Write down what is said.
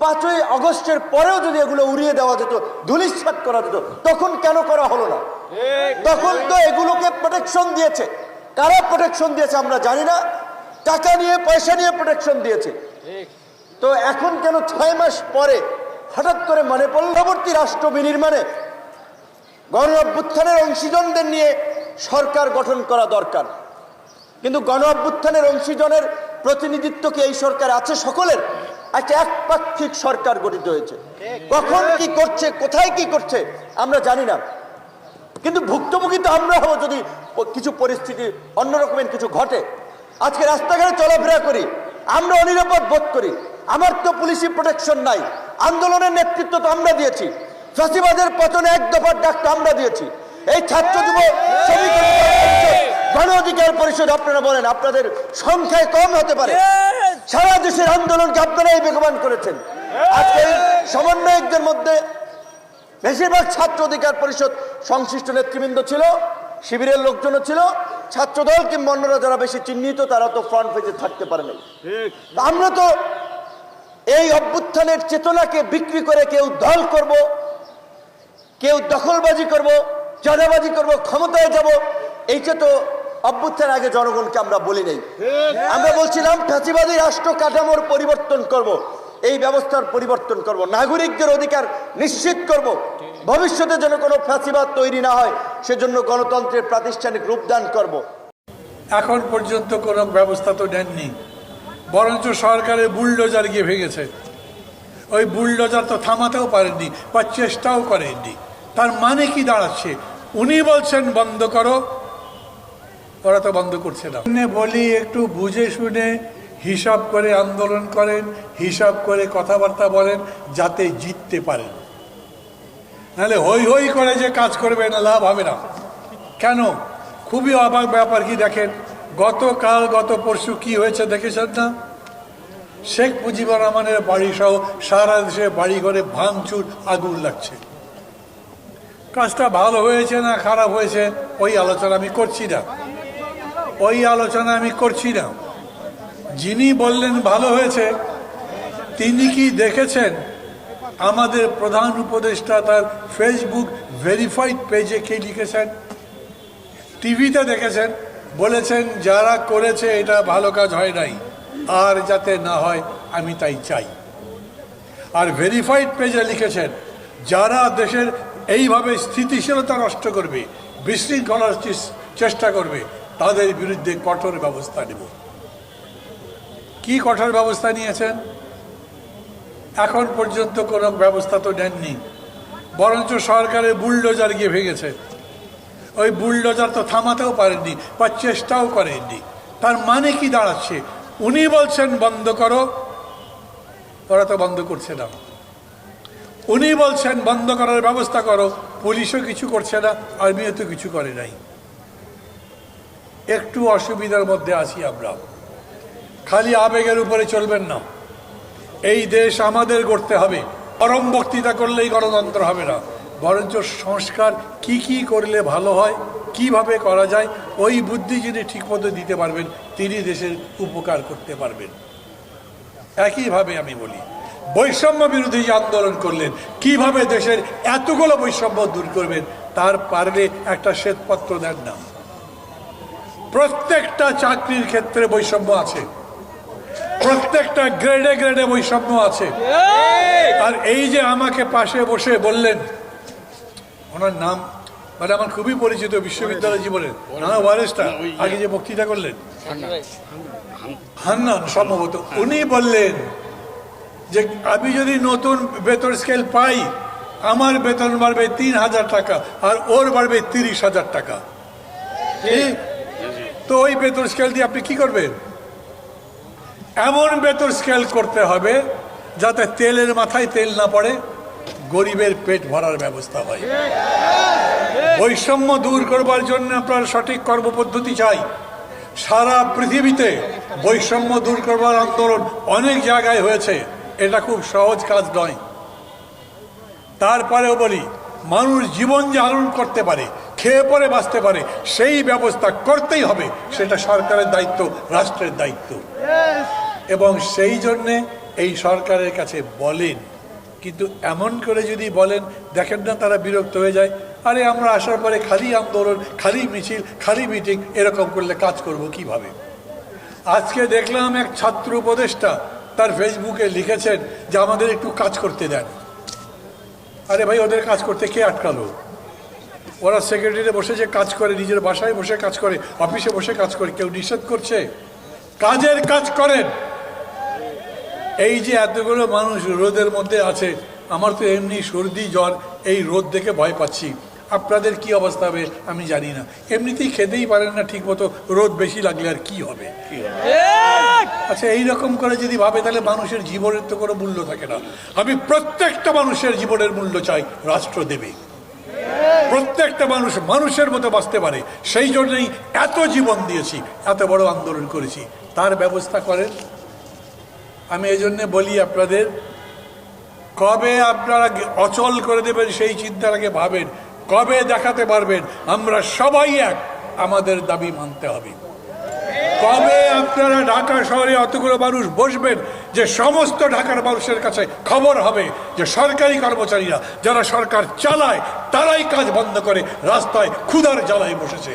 পাঁচই আগস্টের পরেও যদি এগুলো উড়িয়ে দেওয়া যেত ধুলিস্বাত করা যেত তখন কেন করা হলো না? তখন তো এগুলোকে প্রোটেকশন দিয়েছে। কারা প্রোটেকশন দিয়েছে আমরা জানি না। টাকা নিয়ে পয়সা নিয়ে প্রোটেকশন দিয়েছে। তো এখন কেন ছয় মাস পরে হঠাৎ করে মনে পড়ল পরবর্তী রাষ্ট্র বিনির্মাণে গণ অভ্যুত্থানের অংশীজনদের নিয়ে সরকার গঠন করা দরকার। কিন্তু গণ অভ্যুত্থানের অংশীজনের প্রতিনিধিত্ব কি এই সরকার আছে সকলের? একটা একপাক্ষিক সরকার গঠিত হয়েছে। কখন কি করছে কোথায় কি করছে আমরা জানি না। কিন্তু ভুক্তভোগী তো আমরা হব যদি কিছু পরিস্থিতি অন্যরকমের কিছু ঘটে। আজকে রাস্তাঘাটে চলাফেরা করি আমরা অনিরাপদ বোধ করি। আমার তো পুলিশি প্রোটেকশন নাই। আন্দোলনের নেতৃত্ব তো আমরা দিয়েছি। ফাঁসিবাদের পতনে এক দফার ডাক তো আমরা দিয়েছি। এই ছাত্র যুব অধিকার পরিষদ, গণ অধিকার পরিষদ আপনারা বলেন আপনাদের সংখ্যায় কম হতে পারে। সারা দেশের আন্দোলনকে আপনারাই বেগবান করেছেন। আজকে সমন্বয়কদের মধ্যে বেশিরভাগ ছাত্র অধিকার পরিষদ সংশ্লিষ্ট নেতৃবৃন্দ ছিল শিবিরের লোকজনও ছিল ছাত্রদল কিংবা অন্যরা যারা বেশি চিহ্নিত তারা তো ফ্রন্ট পেজে থাকতে পারে নাই আমরা তো এই অভ্যুত্থানের চেতনাকে বিক্রি করে কেউ দল করব কেউ দখলবাজি করব চাঁদাবাজি করব ক্ষমতায় যাব এইটা তো অভ্যুত্থান আগে জনগণকে আমরা বলি নাই। আমরা বলছিলাম ফ্যাসিবাদী রাষ্ট্র কাঠামোর পরিবর্তন করব। এই ব্যবস্থার পরিবর্তন করব। নাগরিকদের অধিকার নিশ্চিত করব। ভবিষ্যতে যেন কোনো ফ্যাসিবাদ তৈরি না হয় সেজন্য গণতন্ত্রের প্রাতিষ্ঠানিক রূপদান করব। এখন পর্যন্ত কোনো ব্যবস্থা তো নেননি। বরঞ্চ সরকারের বুলডোজার গিয়ে ভেঙেছে। ওই বুলডোজার তো থামাতেও পারেননি বা চেষ্টাও করেননি। তার মানে কি দাঁড়াচ্ছে? উনি বলছেন বন্ধ করো। ওরা তো বন্ধ করছে না। বলি, একটু বুঝে শুনে হিসাব করে আন্দোলন করেন, হিসাব করে কথাবার্তা বলেন, যাতে জিততে পারেন। নাহলে হই হই করে যে কাজ করবে না লাভ হবে না। কেন? খুবই অবাক ব্যাপার কি দেখেন, গতকাল, গত পরশু কি হয়েছে দেখেছেন না? শেখ মুজিবুর রহমানের বাড়ি সহ সারা দেশে বাড়ি ঘরে ভাঙচুর, আগুন লাগছে। কাজটা ভালো হয়েছে না খারাপ হয়েছে, ওই আলোচনা আমি করছি না। ওই আলোচনা আমি করছি না। যিনি বললেন ভালো হয়েছে, তিনি কি দেখেছেন? আমাদের প্রধান উপদেষ্টা তার ফেসবুক ভেরিফাইড পেজে কি লিখেছেন? টিভিতে দেখেছেন, বলেছেন, যারা করেছে, এটা ভালো কাজ হয় নাই। আর যাতে না হয়, আমি তাই চাই। আর ভেরিফাইড পেজে লিখেছেন, যারা দেশের এইভাবে স্থিতিশীলতা নষ্ট করবে, বিশৃঙ্খলার চেষ্টা করবে তাদের বিরুদ্ধে কঠোর ব্যবস্থা নেব। কি কঠোর ব্যবস্থা নিয়েছেন? এখন পর্যন্ত কোনো ব্যবস্থা তো নেননি। বরঞ্চ সরকারের বুলডোজার গিয়ে ভেঙেছে। ওই বুলডোজার তো থামাতেও পারেননি বা চেষ্টাও করেননি। তার মানে কি দাঁড়াচ্ছে? উনি বলছেন, বন্ধ করো। ওরা তো বন্ধ করছে না। উনি বলছেন, বন্ধ করার ব্যবস্থা করো। পুলিশও কিছু করছে না, আর্মিও তো কিছু করে নাই। একটু অসুবিধার মধ্যে আছি আমরা। খালি আবেগের উপরে চলবেন না। এই দেশ আমাদের গড়তে হবে। পরম বক্তৃতা করলেই গণতন্ত্র হবে না। বরঞ্চ সংস্কার কি কি করলে ভালো হয়, কীভাবে করা যায়, ওই বুদ্ধি যিনি ঠিকমতো দিতে পারবেন, তিনি দেশের উপকার করতে পারবেন। একইভাবে আমি বলি, বৈষম্য বিরোধী আন্দোলন করলেন, কীভাবে দেশের এতগুলো বৈষম্য দূর করবেন, তার পারলে একটা শ্বেতপত্র দেন না। প্রত্যেকটা চাকরির ক্ষেত্রে বৈষম্য আছে। প্রত্যেকটা গ্রেডে গ্রেডে বৈষম্য আছে। আর এই যে আমাকে পাশে বসে বললেন ওনার নাম মানে আমার খুবই পরিচিত বিশ্ববিদ্যালয় জীবনের নানা ওয়ারেসটা আগে যে বক্তৃতা করলেন। হান্নান সম্ভবত। উনি বললেন যে আমি যদি নতুন বেতন স্কেল পাই আমার বেতন বাড়বে তিন হাজার টাকা আর ওর বাড়বে তিরিশ হাজার টাকা? তো ওই বেতন স্কেল দিয়ে আপনি কি করবেন? এমন বেতন স্কেল করতে হবে যাতে তেলের মাথায় তেল না পড়ে, গরিবের পেট ভরার ব্যবস্থা হয়। বৈষম্য দূর করবার জন্য আপনার সঠিক কর্মপদ্ধতি চাই। সারা পৃথিবীতে বৈষম্য দূর করবার আন্দোলন অনেক জায়গায় হয়েছে। এটা খুব সহজ কাজ নয়। তারপরেও বলি, মানুষ জীবন ধারণ করতে পারে। খেয়ে পরে বাঁচতে পারে সেই ব্যবস্থা করতেই হবে। সেটা সরকারের দায়িত্ব রাষ্ট্রের দায়িত্ব। এবং সেই জন্যে এই সরকারের কাছে বলেন। কিন্তু এমন করে যদি বলেন দেখেন না তারা বিরক্ত হয়ে যায় আরে আমরা আসার পরে খালি আন্দোলন খালি মিছিল খালি মিটিং এরকম করলে কাজ করব কীভাবে? আজকে দেখলাম এক ছাত্র উপদেষ্টা তার ফেসবুকে লিখেছেন যে আমাদের একটু কাজ করতে দেন। আরে ভাই ওদের কাজ করতে কে আটকালো? ওরা সেক্রেটারিতে বসে যে কাজ করে নিজের বাসায় বসে কাজ করে অফিসে বসে কাজ করে কেউ নিষেধ করছে? কাজের কাজ করেন। এই যে এতগুলো মানুষ রোদের মধ্যে আছে আমার তো এমনি সর্দি জ্বর এই রোদ দেখে ভয় পাচ্ছি। আপনাদের কি অবস্থা হবে আমি জানি না। এমনিতেই খেতেই পারেন না ঠিক মতো রোদ বেশি লাগলে আর কি হবে? আচ্ছা এই রকম করে যদি ভাবে তাহলে মানুষের জীবনের তো কোনো মূল্য থাকে না। আমি প্রত্যেকটা মানুষের জীবনের মূল্য চাই রাষ্ট্র দেবে। প্রত্যেকটা মানুষ মানুষের মতো বাঁচতে পারে। সেই জন্যই এত জীবন দিয়েছি, এত বড় আন্দোলন করেছি। তার ব্যবস্থা করেন। আমি এই জন্যে বলি আপনাদের, কবে আপনারা অচল করে দেবেন সেই চিন্তাটাকে ভাবেন, কবে দেখাতে পারবেন, আমরা সবাই এক, আমাদের দাবি মানতে হবে। কবে আপনারা ঢাকা শহরে অতগুলো মানুষ বসবেন যে সমস্ত ঢাকার মানুষের কাছে খবর হবে যে সরকারি কর্মচারীরা যারা সরকার চালায়, তারাই কাজ বন্ধ করে রাস্তায় ক্ষুধার জ্বালায় বসেছে।